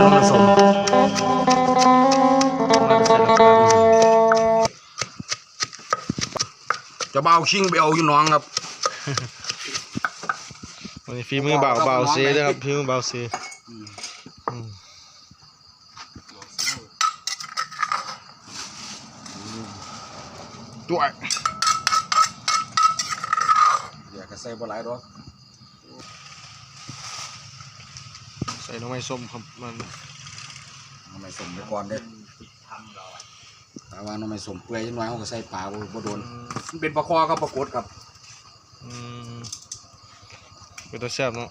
น้องผสมจะเบาชิงไปเอาอยู่น้องครับวันนี้ฝีมือเบาเบาซด้วยครับฝีมือเบาซอืมด้วยอยากจะใส่บหลายดอก ใส่น้ำไม้ส้มครับมันน้ำไม่สมไปก่อนเด้อแต่ว่าน้ำไม่สมเปื่อยจังน้อยเขาก็ใส่ปลาบ่บ่โดนมันเป็นปลาคอกับปลากดครับอืมเป็นตัวแซ่บเนาะ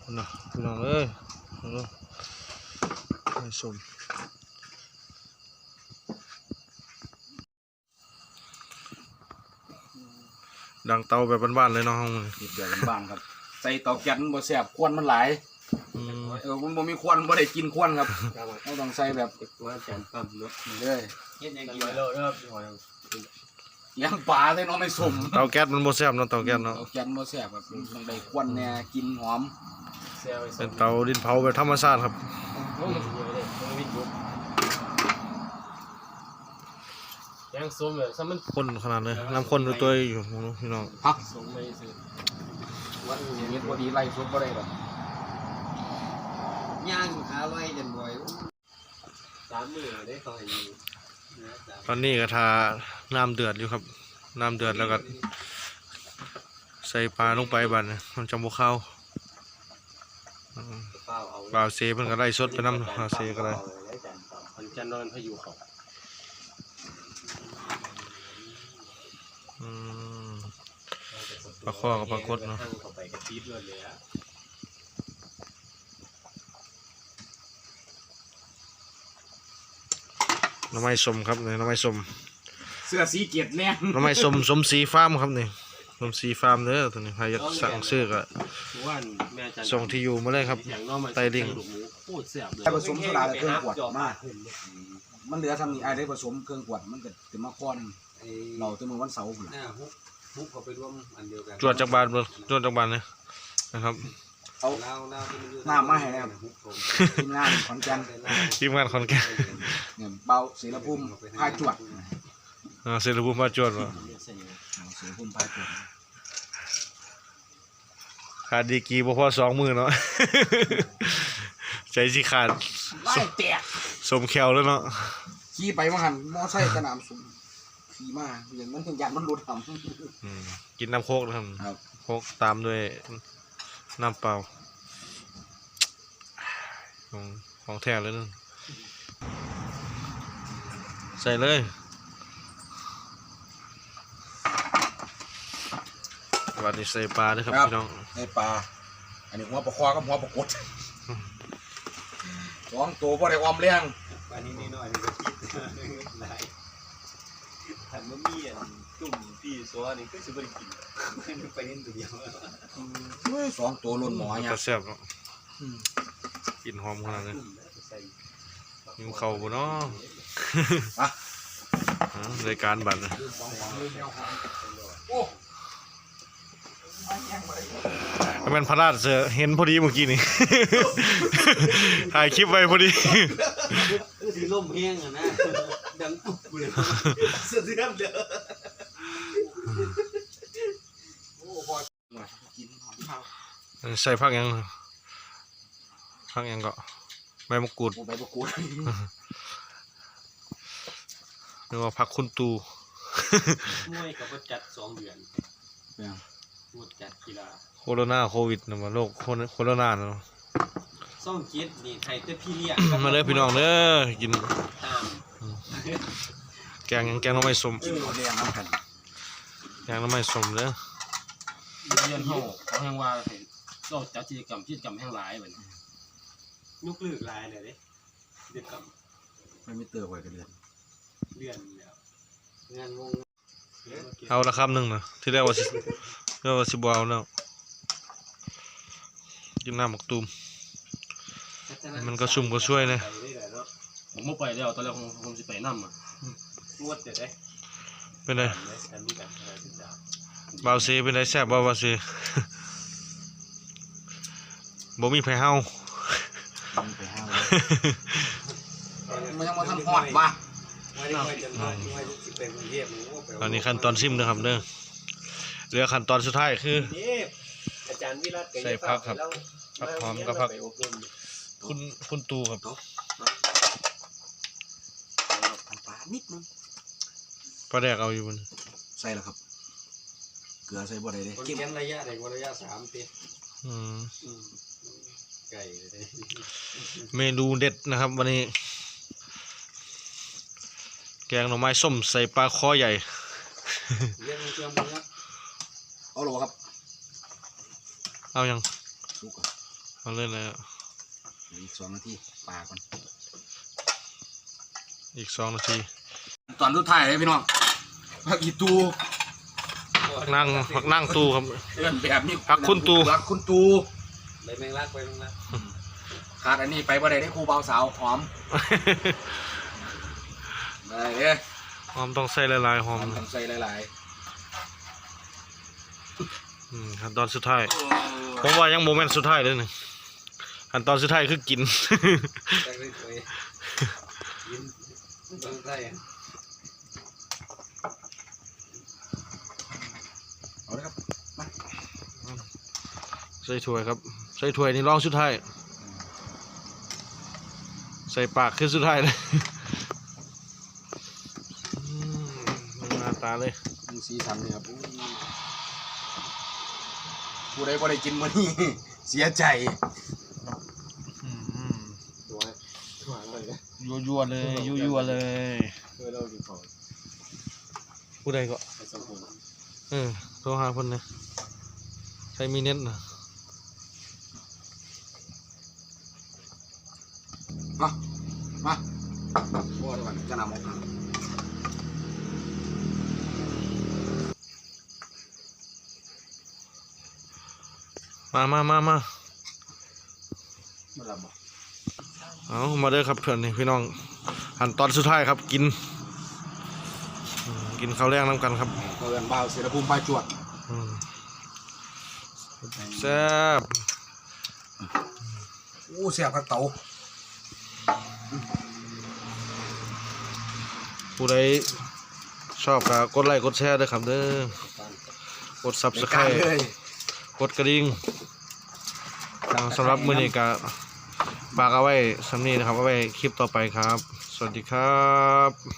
เอาเนาะพี่น้องเอ้ยเอาเนาะไม้ส้มดังเตาแบบบ้านๆเลยเนาะห้องมันนิดเดียวกันบ้านครับ ใส่เตาแก๊สมันบ่แซ่บควันมันหลายอืม เออมันบ่มีควันบ่ได้กินควันครับเราต้องใส่แบบว่าจานปั๊มเนาะนี้เลยเฮ็ดยังกินแล้วครับหอยเลี้ยงปลาใส่น้องไม่สมเตาแก๊สมันบ่แซ่บเนาะเตาแก๊สเนาะเตาแก๊สบ่แซ่บครับต้องได้ควันแน่กินหอมแซวไปเป็นเตาดินเผาแบบธรรมชาติครับโอ้ยมันเยอะเลยมันวิ่งยุบยังส้มเลยซ้ำมันข้นขนาดเลยน้ำข้นอยู่ตัวอยู่พี่น้องพักส้มไม่ซื้อวันนี้พอดีไล่สุดบ่ได้ดอก ย่างขาลอยจนบ่อยสามมือได้ต่อยอยู่ตอนนี้ก็ทาน้ำเดือดอยู่ครับ น้ำเดือดแล้วก็ ใส่ปลาลงไปบัดนี้มันจะบ่เข้าอืมเปล่าเอาบ่าวเซเพิ่นก็ไล่สดไปน้ำบ่าวเซก็ได้มันจะนอนพายุเขาอืมปลาข้อกับปลากดเนาะ เข้าไปกระตีดเลยอะ น้ำไม้สมครับนี่น้ำไม้สมเสื้อสีเกียรติแน่น้ำไม้สมสมสีฟาร์มครับนี่สมสีฟาร์มเด้อตัวนี้ใครอยากสั่งซื้อก็ว่าแม่จันส่งที่อยู่มาเลยครับ อย่างน้องมันไตลิงหมูโคตรแซ่บเลย ผสมโซดาและเครื่องขวดมาก มันเหลือทำนี่ไอ้ได้ผสมเครื่องขวดมันก็จะมาค้อนเราตัวมือวันเสาร์พุ่นหล่ะน้าฮุกฮุกเขาไปร่วมอันเดียวกัน จวดจากบานเบิ่งจวดจากบานเลยนะครับ เอาเล่าเล่าที่มันอยู่น้ำมาให้แล้วฮุกผมทีมงานขอนแก่นทีมงานขอนแก่นเนี่ยเบาเสรภูมิพาจวดอ่าเสร็จแล้วผมมาจวดว่ะเอาเสรภูมิพาจวดขาดดีกรีบ่พอสองมือเนาะใจสิขาดไล่แตกสมแควแล้วเนาะขี่ไปมาหันมอไซค์กระหน่ำสุ่มขี่มาอย่างมันยันมันหลุดหำอืมกินน้ำโคกนะครับครับโคกตามด้วย น้ำเปล่าของของแท้เลยนึงใส่เลยวันนี้ใส่ปลาด้วยครับพี่น้องในปลา อันนี้หัวปลาคอกับหัวปลากดสองตัวพอได้ออมเลี้ยงอันนี้นิดหน่อยมันก็คิดหลายถ้ามันมีอัน จุ่มที่ซัวนี่ก็สิบ่ได้กินมันไปเล่นตัวเดียวเฮ้ยสองตัวหล่นหมอเนี่ยก็แซ่บเนาะกลิ่นหอมขนาดนี้หิวเข่าวบ่เนาะอะอ่ารายการบัตรนะโอ้แม่นพระราชเสือเห็นพอดีเมื่อกี้นี่ถ่ายคลิปไว้พอดีคือสิล่มแห้งอะนะดังปุ๊บเลยเสื้อสีดำเด้อ โอ้พอกินหอมข้าวใส่ผักหยังผักหยังก็ใบมะกรูดโอ้ใบมะกรูดหรือว่าผักคุณตูมวยกับจัด2เดือนเป็นยังพูดจัดกีฬาโคโรนาโควิดนะมาโรคโคโรโคโรนาเนาะซ่องเจ็ดนี่ไทยแต่พี่เลี้ยงมาเด้อพี่น้องเด้อกินตามแกงหยังแกงหน้ำไม้สมกินเขาแดงน้ำกัน แกงหน้ำไม้สมเด้อเรียนเฮาเขาแห่งว่าให้เราจัดกิจกรรมกิจกรรมแห่งหลายบัดนี้ยุคลึกหลายเลยเด้กิจกรรมไม่มีเตอร์ไว้กันเดือนเลื่อนแล้วงานวงเอาละคำหนึ่งนะที่แรกว่าสิเรียกว่าสิบเอาแล้วกินน้ำหมกตูม มันก็ซุ่มก็ช่วยนะผมบ่ไปแล้วตอนแรกผมผมสิไปนำอะงวดเด็ดเด้ เป็นไงอันนี้กันอะไรสิจ้าบาวเซเป็นไงแซ่บบ่บาวเซบ่มีไผเฮามันไปห้าวเลยมันยังมาทำหอดบ้าไม่ได้ค่อยจะมาไม่ได้สิไปกรุงเทพหนูก็ไปตอนนี้ขั้นตอนซิมนะครับเด้อเหลือขั้นตอนสุดท้ายคือนี่อาจารย์วิรัตใส่ผักครับผักหอมกับผักไปอบรมคุณคุณตูครับทำปลานิดนึง ปลาแดกเอาอยู่บนใส่แล้วครับ เกลือใส่บ่ได้เลยคนแค้นระยะไหนคนระยะสามปีอืมอืมไก่เลยเมนูเด็ดนะครับ วันนี้ แกงหน่อไม้ส้มใส่ปลาคอใหญ่ เลี้ยงเชื่อมครับเอาหรอครับเอายังสุกก่อนเอาเลยนะเหลืออีกสองนาทีปลาก่อน อีกสองนาที ตอนสุดท้ายเลยพี่น้องผักอีตูพักนั่งพักนั่งตูครับ เอื้อนแบบนี้ผักคุณตู ผักคุณตูไปแมงลักไปแมงลักขาดอันนี้ไปบ่ได้ได้ครูเบาสาวหอมได้เด้อหอมต้องใส่ละลายๆหหออมมทำใส่หลายอืมขั้นตอนสุดท้ายๆผมว่ายังโมเมนต์สุดท้ายเลยนี่ขั้นตอนสุดท้ายคือกิน แต่ไม่เคยยิ้มต้องใส่เอาเลยครับใส่ถ้วยครับ ใส่ถ้วยนี่รองสุดท้ายใส่ปากคือสุดท้ายเลยอืมหน้าตาเลยดูสีสันเลยครับอู้ผู้ใดบ่ได้กินมื้อนี้เสียใจ ตัวตัวอะไรนะ ยัวยัวๆเลยยัวยัวๆเลยเพื่อเราดีพอผู้ใดก็ไปสองคนเออโทรหาคนนะใช้มีเน็ตนะมา มาบ่ได้ว่าจะนำออกมามามามามาบ่รับบ่ เอามาเด้อครับเพื่อนนี่พี่น้องขั้นตอนสุดท้ายครับกินอืมกินข้าวแรงน้ำกันครับเอิ้นบ่าวเสรภูมิปลายจวดอืมแซ่บอู้เสียบกับเตาผู้ใดชอบก็กดไลค์กดแชร์ด้วยครับเด้อกดซับสไครในต์การเลยกดกระดิ่งอ่าสำหรับมื้อนี้ก็ ฝากเอาไว้สำนีนะครับเอาไว้คลิปต่อไปครับ สวัสดีครับ